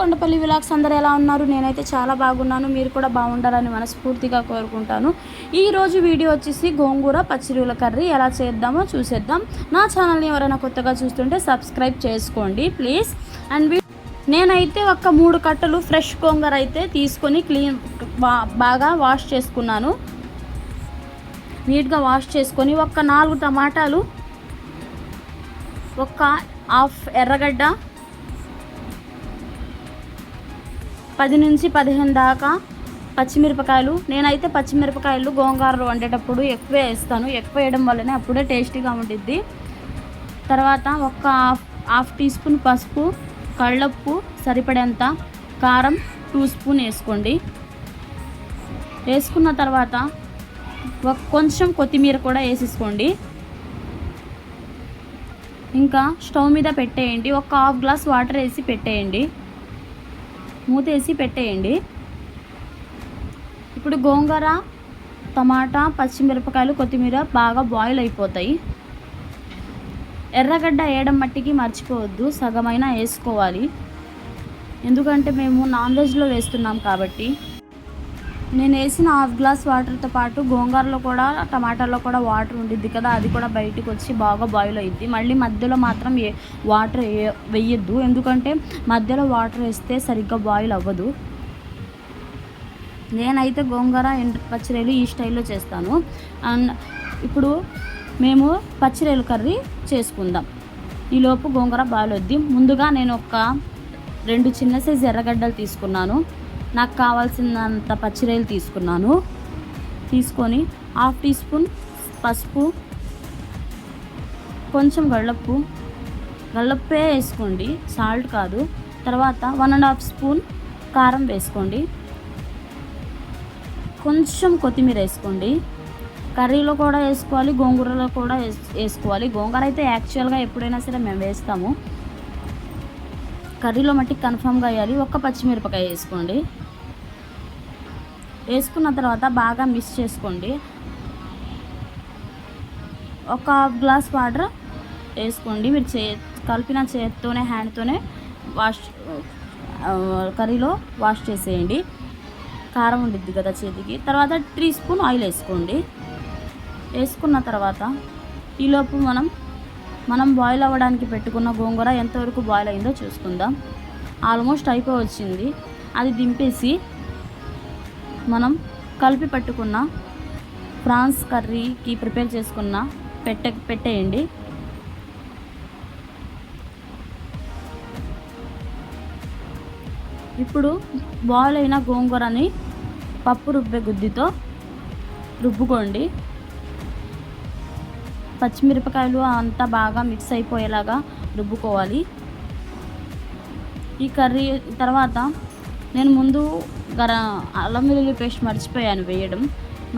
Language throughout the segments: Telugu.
కొండపల్లి విలాక్స్ అందరు ఎలా ఉన్నారు? నేనైతే చాలా బాగున్నాను. మీరు కూడా బాగుండాలని మనస్ఫూర్తిగా కోరుకుంటాను. ఈరోజు వీడియో వచ్చేసి గోంగూర పచ్చిరుల కర్రీ. ఎలా చేద్దామో చూసేద్దాం. నా ఛానల్ని ఎవరైనా కొత్తగా చూస్తుంటే సబ్స్క్రైబ్ చేసుకోండి ప్లీజ్. అండ్ నేనైతే ఒక మూడు కట్టలు ఫ్రెష్ గోంగూర అయితే తీసుకొని క్లీన్ బాగా వాష్ చేసుకున్నాను. నీట్గా వాష్ చేసుకొని ఒక నాలుగు టమాటాలు ఒక హాఫ్ ఎర్రగడ్డ పది నుంచి పదిహేను దాకా పచ్చిమిరపకాయలు. నేనైతే పచ్చిమిరపకాయలు గోంగూరలు వండేటప్పుడు ఎక్కువ వేస్తాను. ఎక్కువ వేయడం వల్లనే అప్పుడే టేస్టీగా ఉంటుంది తర్వాత ఒక హాఫ్ హాఫ్ టీ స్పూన్ పసుపు కళ్ళప్పు సరిపడేంత కారం టూ స్పూన్ వేసుకోండి. వేసుకున్న తర్వాత ఒక కొంచెం కొత్తిమీర కూడా వేసేసుకోండి. ఇంకా స్టవ్ మీద పెట్టేయండి. ఒక హాఫ్ గ్లాస్ వాటర్ వేసి పెట్టేయండి. మూత వేసి పెట్టేయండి. ఇప్పుడు గోంగూర టమాటా పచ్చిమిరపకాయలు కొత్తిమీర బాగా బాయిల్ అయిపోతాయి. ఎర్రగడ్డ వేయడం మట్టికి మర్చిపోవద్దు సగమైనా వేసుకోవాలి. ఎందుకంటే మేము నాన్ వెజ్లో వేస్తున్నాం కాబట్టి నేను వేసిన హాఫ్ గ్లాస్ వాటర్తో పాటు గోంగూరలో కూడా టమాటాలో కూడా వాటర్ ఉండిద్ది కదా అది కూడా బయటికి వచ్చి బాగా బాయిల్ అయ్యిద్ది మళ్ళీ మధ్యలో మాత్రం ఏ వాటర్ వేయద్దు. ఎందుకంటే మధ్యలో వాటర్ వేస్తే సరిగ్గా బాయిల్ అవ్వదు. నేనైతే గోంగూర ఎండు పచ్చిరేలు ఈ స్టైల్లో చేస్తాను. అండ్ ఇప్పుడు మేము పచ్చిరేలు కర్రీ చేసుకుందాం. ఈలోపు గోంగూర బాయిల్ వద్ది ముందుగా నేను ఒక రెండు చిన్న సైజు ఎర్రగడ్డలు తీసుకున్నాను. నాకు కావాల్సినంత పచ్చిరాయలు తీసుకున్నాను. తీసుకొని హాఫ్ టీ స్పూన్ పసుపు కొంచెం గళ్ళప్పు గళ్ళప్పే వేసుకోండి సాల్ట్ కాదు. తర్వాత వన్ అండ్ హాఫ్ స్పూన్ కారం వేసుకోండి. కొంచెం కొత్తిమీర వేసుకోండి. కర్రీలో కూడా వేసుకోవాలి గోంగూరలో కూడా వేసుకోవాలి. గోంగూర అయితే యాక్చువల్గా ఎప్పుడైనా సరే మేము వేస్తాము. కర్రీలో మట్టి కన్ఫామ్గా వేయాలి. ఒక్క పచ్చిమిరపకాయ వేసుకోండి. వేసుకున్న తర్వాత బాగా మిక్స్ చేసుకోండి. ఒక హాఫ్ గ్లాస్ వాటర్ వేసుకోండి. మీరు చే కలిపిన చేత్తోనే హ్యాండ్తోనే వాష్ కర్రీలో వాష్ చేసేయండి. కారం ఉండిద్ది కదా చేతికి. తర్వాత త్రీ స్పూన్ ఆయిల్ వేసుకోండి. వేసుకున్న తర్వాత ఈలోపు మనం మనం బాయిల్ అవ్వడానికి పెట్టుకున్న గోంగూర ఎంతవరకు బాయిల్ అయిందో చూసుకుందాం. ఆల్మోస్ట్ అయిపోయి వచ్చింది అది దింపేసి మనం కలిపి పెట్టుకున్న ప్రాన్స్ కర్రీకి ప్రిపేర్ చేసుకున్న పెట్టె పెట్టేయండి. ఇప్పుడు బాయిల్ అయిన గోంగూరని పప్పు రుబ్బే గుద్దితో రుబ్బుకోండి. పచ్చిమిరపకాయలు అంతా బాగా మిక్స్ అయిపోయేలాగా రుబ్బుకోవాలి. ఈ కర్రీ తర్వాత నేను ముందు గర అల్లం వెల్లుల్లి పేస్ట్ మర్చిపోయాను వేయడం.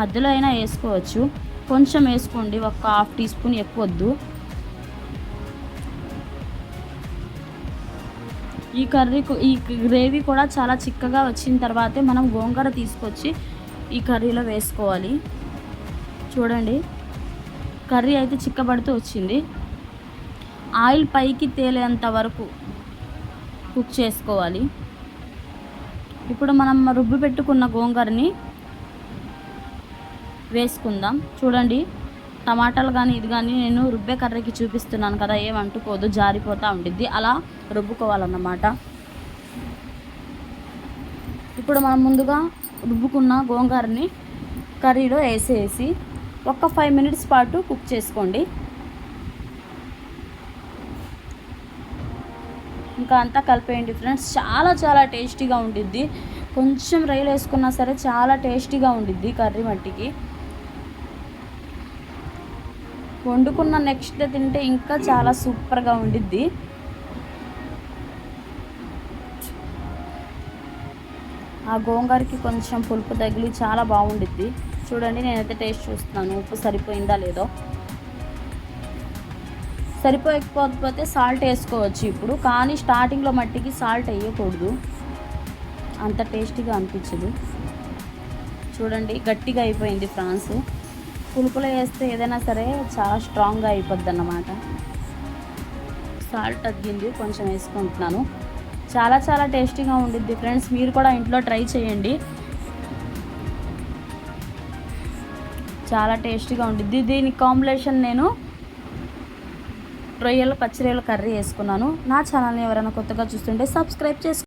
మధ్యలో అయినా వేసుకోవచ్చు. కొంచెం వేసుకోండి ఒక హాఫ్ టీ స్పూన్ ఎక్కువ వద్దు. ఈ కర్రీ ఈ గ్రేవీ కూడా చాలా చిక్కగా వచ్చిన తర్వాతే మనం గోంగూర తీసుకొచ్చి ఈ కర్రీలో వేసుకోవాలి. చూడండి. కర్రీ అయితే చిక్కబడుతూ వచ్చింది. ఆయిల్ పైకి తేలేంత వరకు కుక్ చేసుకోవాలి. ఇప్పుడు మనం రుబ్బి పెట్టుకున్న గోంగూరని వేసుకుందాం. చూడండి టమాటాలు కానీ ఇది కానీ నేను రుబ్బే కర్రీకి చూపిస్తున్నాను కదా ఏం అంటుకోదు జారిపోతూ ఉండిద్ది. అలా రుబ్బుకోవాలన్నమాట. ఇప్పుడు మనం ముందుగా రుబ్బుకున్న గోంగూరని కర్రీలో వేసేసి ఒక ఫైవ్ మినిట్స్ పాటు కుక్ చేసుకోండి. ఇంకా అంతా కలిపేయండి ఫ్రెండ్స్. చాలా చాలా టేస్టీగా ఉండిద్ది. కొంచెం రైలు వేసుకున్నా సరే చాలా టేస్టీగా ఉండిద్ది కర్రీ మట్టికి. వండుకున్న నెక్స్ట్ డే తింటే ఇంకా చాలా సూపర్గా ఉండిద్ది. ఆ గోంగూరకి కొంచెం పులుపు తగిలి చాలా బాగుండిద్ది. చూడండి నేనైతే టేస్ట్ చూస్తున్నాను. ఉప్పు సరిపోయిందా లేదో. సరిపోయకపోతే సాల్ట్ వేసుకోవచ్చు ఇప్పుడు కానీ స్టార్టింగ్లో మట్టికి సాల్ట్ వేయకూడదు. అంత టేస్టీగా అనిపించదు. చూడండి గట్టిగా అయిపోయింది ఫ్రాన్స్ పులుపులో వేస్తే ఏదైనా సరే చాలా స్ట్రాంగ్గా అయిపోద్ది అన్నమాట సాల్ట్ తగ్గింది కొంచెం వేసుకుంటున్నాను. చాలా చాలా టేస్టీగా ఉండిద్ది ఫ్రెండ్స్. మీరు కూడా ఇంట్లో ట్రై చేయండి. చాలా టేస్టీగా ఉండిద్ది. దీని కాంబినేషన్ నేను రొయ్యలు పచ్చిరొయ్యల కర్రీ వేసుకున్నాను. నా ఛానల్ని ఎవరైనా కొత్తగా చూస్తుంటే సబ్స్క్రైబ్ చేసుకో